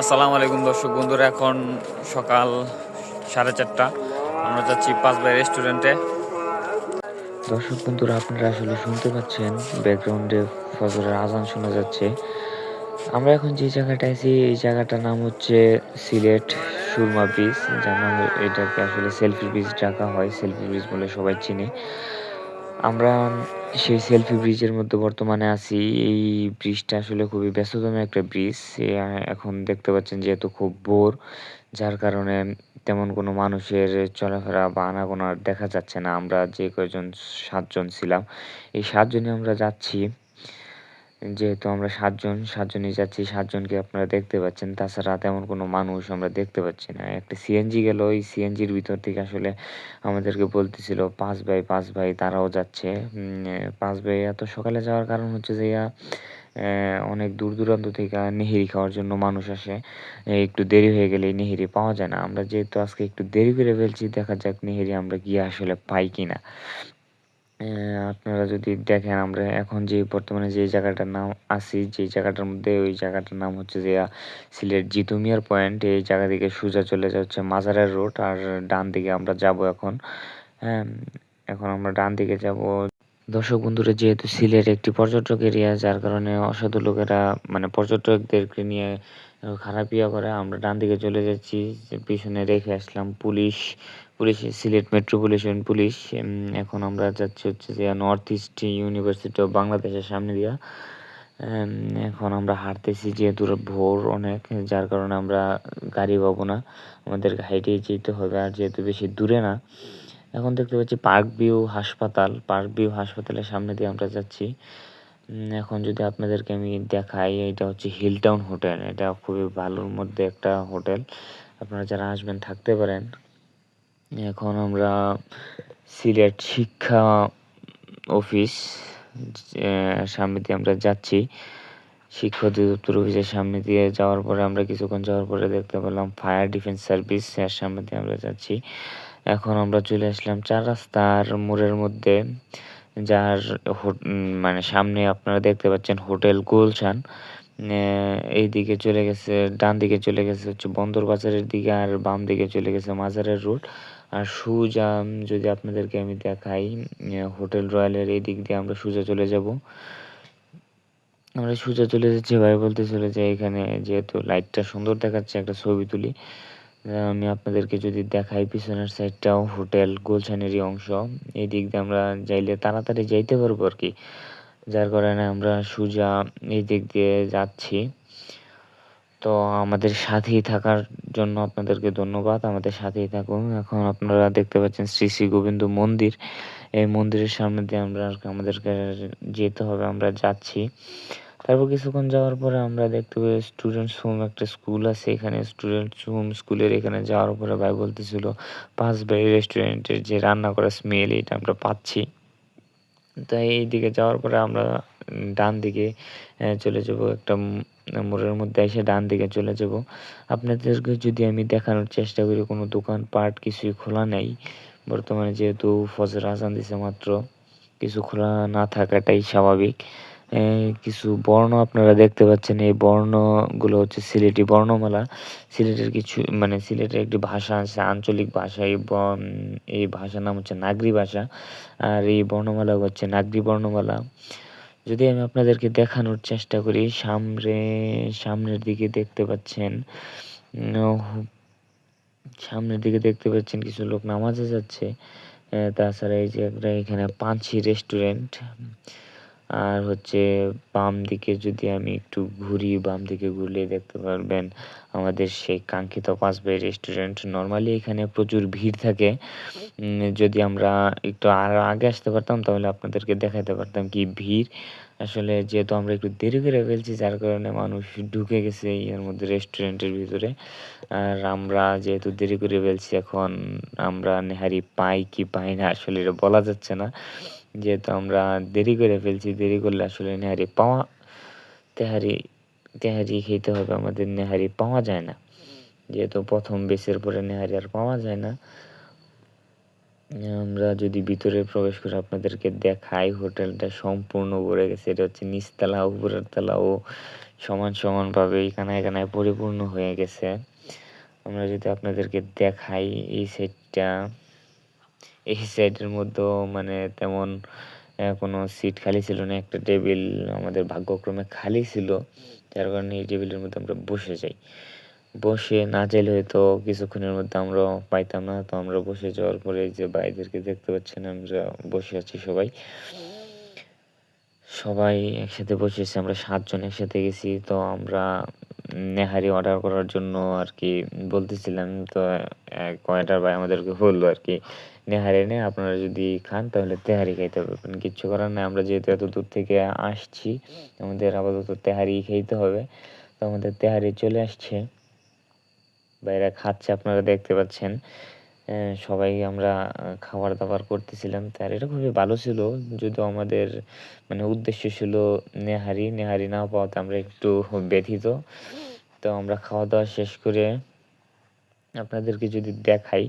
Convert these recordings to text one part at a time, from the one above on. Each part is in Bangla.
আসসালামু আলাইকুম দর্শক বন্ধুরা, এখন সকাল সাড়ে চারটা। আমরা যাচ্ছি পাঁচ বাই রেস্টুরেন্টে। দর্শক বন্ধুরা, আপনারা আসলে শুনতে পাচ্ছেন, ব্যাকগ্রাউন্ডে ফজরের আজান শোনা যাচ্ছে। আমরা এখন যে জায়গাটা আছি, এই জায়গাটার নাম হচ্ছে সিলেট সুরমা ব্রিজ। যার নাম এটাকে আসলে সেলফি ব্রিজ ডাকা হয়, সেলফি ব্রিজ বলে সবাই চিনে। আমরা সেই সেলফি ব্রিজের মধ্যে বর্তমানে আছি। এই ব্রিজটা আসলে খুবই ব্যস্ততম একটা ব্রিজ এখন দেখতে পাচ্ছেন যেহেতু খুব বোর যার কারণে তেমন কোনো মানুষের চলাফেরা বা আনাগোনা দেখা যাচ্ছে না। আমরা যে কয়জন, সাতজন ছিলাম। এই সাতজনই আমরা যাচ্ছি। যেহেতু আমরা সাতজন, সাতজনই যাচ্ছি, সাতজনকে আপনারা দেখতে পাচ্ছেন। তাছাড়া তেমন কোনো মানুষ আমরা দেখতে পাচ্ছি না। একটা সিএনজি গেল, ওই সিএনজির ভিতর থেকে আসলে আমাদেরকে বলতেছিল, পাঁচ ভাই পাঁচ ভাই, তারাও যাচ্ছে। পাঁচ ভাই এত সকালে যাওয়ার কারণ হচ্ছে যে অনেক দূর দূরান্ত থেকে নেহেরি খাওয়ার জন্য মানুষ আসে। একটু দেরি হয়ে গেলে নেহেরি পাওয়া যায় না। আমরা যেহেতু আজকে একটু দেরি করে ফেলছি, দেখা যাক নেহেরি আমরা গিয়ে আসলে পাই কিনা। আপনারা যদি দেখেন, আমরা এখন যে বর্তমানে যে জায়গাটার নাম আছি, যে জায়গাটার মধ্যে ওই জায়গাটার নাম হচ্ছে যে, সিলেট জিতুমিয়ার পয়েন্ট। এই জায়গা থেকে সোজা চলে যাচ্ছে মাজারের রোড, আর ডান দিকে আমরা যাব এখন। হ্যাঁ এখন আমরা ডান দিকে যাব দর্শক বন্ধুরা, যেহেতু সিলেট একটি পর্যটক এরিয়া, যার কারণে অসাধু লোকেরা মানে পর্যটকদেরকে নিয়ে খারাপ ইয়া করে, আমরা ডান দিকে চলে যাচ্ছি পিছনে রেখে আসলাম police police, Sylhet metropolitan police. এখন আমরা যাচ্ছি হচ্ছে যে নর্থ ইস্ট ইউনিভার্সিটি অফ বাংলাদেশের সামনে দিয়া। এখন আমরা হাঁটতেছি, যেহেতু ভোর অনেক, যার কারণে আমরা গাড়ি পাবো না। আমাদের হাইটেই যেতে হবে, আর যেহেতু বেশি দূরে না এখন দেখতে পাচ্ছি পার্ক ভিউ হাসপাতাল, পার্ক ভিউ হাসপাতালের সামনে দিয়ে আমরা যাচ্ছি। এখন যদি আপনাদেরকে আমি দেখাই, এটা হচ্ছে হিল টাউন হোটেল। এটা খুবই ভালোর মধ্যে একটা হোটেল। আপনারা যারা আসবেন, থাকতে পারেন। এখন আমরা সিলেট শিক্ষা অফিস সামনে দিয়ে আমরা যাচ্ছি। শিক্ষা অধিদপ্তর অফিসের সামনে দিয়ে যাওয়ার পরে আমরা কিছুক্ষণ যাওয়ার পরে দেখতে পেলাম ফায়ার ডিফেন্স সার্ভিস এর সামনে দিয়ে আমরা যাচ্ছি। এখন আমরা চলে আসলাম চার রাস্তার মোড়ের মধ্যে, যার মানে সামনে আপনারা দেখতে পাচ্ছেন হোটেল গুলশান। এই দিকে চলে গেছে ডান দিকে চলে গেছে হচ্ছে বন্দর বাজারের দিকে আর বাম দিকে চলে গেছে মাজারের রোড। আর সুজা যদি আপনাদেরকে আমি দেখাই হোটেল রয়্যালের এই দিক দিয়ে আমরা সুজা চলে যাব। আমরা সুজা চলে যাচ্ছি, ভাই বলতে চলে যে এখানে যেহেতু লাইটটা সুন্দর দেখাচ্ছে, একটা ছবি তুলি। আমি আপনাদেরকে যদি দেখাই, পিছনের সাইডটাও হোটেল গোলছানেরই অংশ। এই দিক দিয়ে আমরা যাইলে তাড়াতাড়ি যাইতে পারব আর কি। যার কারণে আমরা সুজা এই দিক দিয়ে যাচ্ছি। তো আমাদের সাথেই থাকার জন্য আপনাদেরকে ধন্যবাদ। আমাদের সাথেই থাকুন। এখন আপনারা দেখতে পাচ্ছেন শ্রী শ্রী গোবিন্দ মন্দির। এই মন্দিরের সামনে দিয়ে আমরা আমাদেরকে যেতে হবে। আমরা যাচ্ছি। তারপর কিছুক্ষণ যাওয়ার পরে আমরা দেখতে পাই স্টুডেন্টস হোম একটা স্কুল আছে। এখানে স্টুডেন্টস হোম স্কুলের এখানে যাওয়ার পরে ভাই বলতেছিল পাঁচবাড়ি রেস্টুরেন্টের যে রান্না করা স্মেল এটা আমরা পাচ্ছি। তাই এই দিকে যাওয়ার পরে আমরা ডান দিকে চলে যাব একটা মোড়ের মধ্যে এসে ডান দিকে চলে যাব। আপনাদেরকে যদি আমি দেখানোর চেষ্টা করি, কোনো দোকান পাট কিছুই খোলা নেই। বর্তমানে যেহেতু ফজর আজান দিছে মাত্র, কিছু খোলা না থাকাটাই স্বাভাবিক। কিছু বর্ণ আপনারা দেখতে পাচ্ছেন। এই বর্ণগুলো হচ্ছে সিলেটি বর্ণমালা। সিলেটের কিছু মানে সিলেটের একটি ভাষা আছে, আঞ্চলিক ভাষা। এই এই ভাষার নাম হচ্ছে নাগরি ভাষা। আর এই বর্ণমালা হচ্ছে নাগরি বর্ণমালা। যদি আমি আপনাদেরকে দেখানোর চেষ্টা করি, সামনে, সামনের দিকে দেখতে পাচ্ছেন সামনের দিকে দেখতে পাচ্ছেন কিছু লোক নামাজে যাচ্ছে। তাছাড়া এই যে একটা এখানে পাঁচি রেস্টুরেন্ট আর হচ্ছে বাম দিকে যদি আমি একটু ঘুরি, বাম দিকে ঘুরলে দেখতে পারবেন আমাদের সেই কাঙ্ক্ষিত পাঁচবাই রেস্টুরেন্ট নর্মালি এখানে প্রচুর ভিড় থাকে। যদি আমরা একটু আরও আগে আসতে পারতাম তাহলে আপনাদেরকে দেখাতে পারতাম কি ভিড়। আসলে যেহেতু আমরা একটু দেরি করে ফেলছি, যার কারণে মানুষ ঢুকে গেছে এর মধ্যে রেস্টুরেন্টের ভিতরে। আর আমরা যেহেতু দেরি করে ফেলছি, এখন আমরা নেহারি পাই কি পাই না আসলে এটা বলা যাচ্ছে না। যেহেতু আমরা দেরি করে ফেলছি, দেরি করলে আসলে নেহারি পাওয়া, তেহারি তেহারি খেতে হবে, আমাদের নেহারি পাওয়া যায় না। যেহেতু প্রথম বেসের পরে নেহারি আর পাওয়া যায় না। আমরা যদি ভিতরে প্রবেশ করে আপনাদেরকে দেখাই হোটেলটা সম্পূর্ণ ভরে গেছে, এটা হচ্ছে নিচতলা উপরের তলা ও সমান সমানভাবে এখানে এখানে পরিপূর্ণ হয়ে গেছে। আমরা যদি আপনাদেরকে দেখাই এই সাইডটা। এই সাইডের মধ্যেও মানে তেমন কোনো সিট খালি ছিল না, একটা টেবিল আমাদের ভাগ্যক্রমে খালি ছিল। যার কারণে এই টেবিলের মধ্যে আমরা বসে যাই। বসে না চাইলে হয়তো কিছুক্ষণের মধ্যে আমরা পাইতাম না, তো আমরা বসে যাওয়ার পরে যে ভাইদেরকে দেখতে পাচ্ছেন, আমরা বসে আছি সবাই। সবাই একসাথে বসেছি আমরা সাতজন একসাথে গেছি, তো আমরা নেহারি অর্ডার করার জন্য আর কি বলতেছিলাম, তো এক কয়টার ভাই আমাদেরকে হলো আর কি নেহারি, নে, আপনারা যদি খান তাহলে তেহারি খাইতে পারবেন। কিচ্ছু করার নাই, আমরা যেহেতু এত দূর থেকে আসছি, আমাদের আপাতত তেহারি খাইতে হবে। তো আমাদের তেহারি চলে আসছে। বাইরে খাচ্ছে, আপনারা দেখতে পাচ্ছেন। সবাই আমরা খাবার দাবার করতেছিলাম। তার এটা খুবই ভালো ছিল। যদিও আমাদের মানে উদ্দেশ্য ছিল নেহারি নেহারি না পাওয়াতে আমরা একটু ব্যথিত। তো আমরা খাওয়া দাওয়া শেষ করে আপনাদেরকে যদি দেখাই,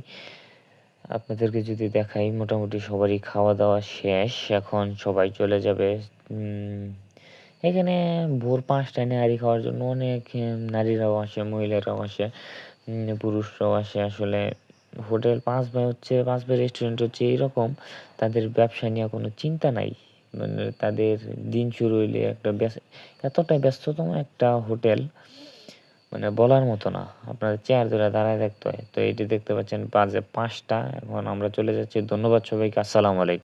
আপনাদেরকে যদি দেখাই, মোটামুটি সবারই খাওয়া দাওয়া শেষ। এখন সবাই চলে যাবে। এখানে ভোর পাঁচটায় নেহারি খাওয়ার জন্য অনেক নারীরাও আসে, মহিলারাও আসে পুরুষরাও আসে। আসলে হোটেল পাঁচ ভাই হচ্ছে, পাঁচ ভাই রেস্টুরেন্ট হচ্ছে, এইরকম তাদের ব্যবসা নিয়ে কোনো চিন্তা নাই। মানে তাদের দিন শুরু হইলে একটা এতটাই ব্যস্ততম একটা হোটেল মানে বলার মতো না। আপনার চেয়ার ধরে দাঁড়ায় দেখতে হয়। তো এটি দেখতে পাচ্ছেন, বাজে পাঁচটা। এখন আমরা চলে যাচ্ছি। ধন্যবাদ সবাইকে। আসসালামু আলাইকুম।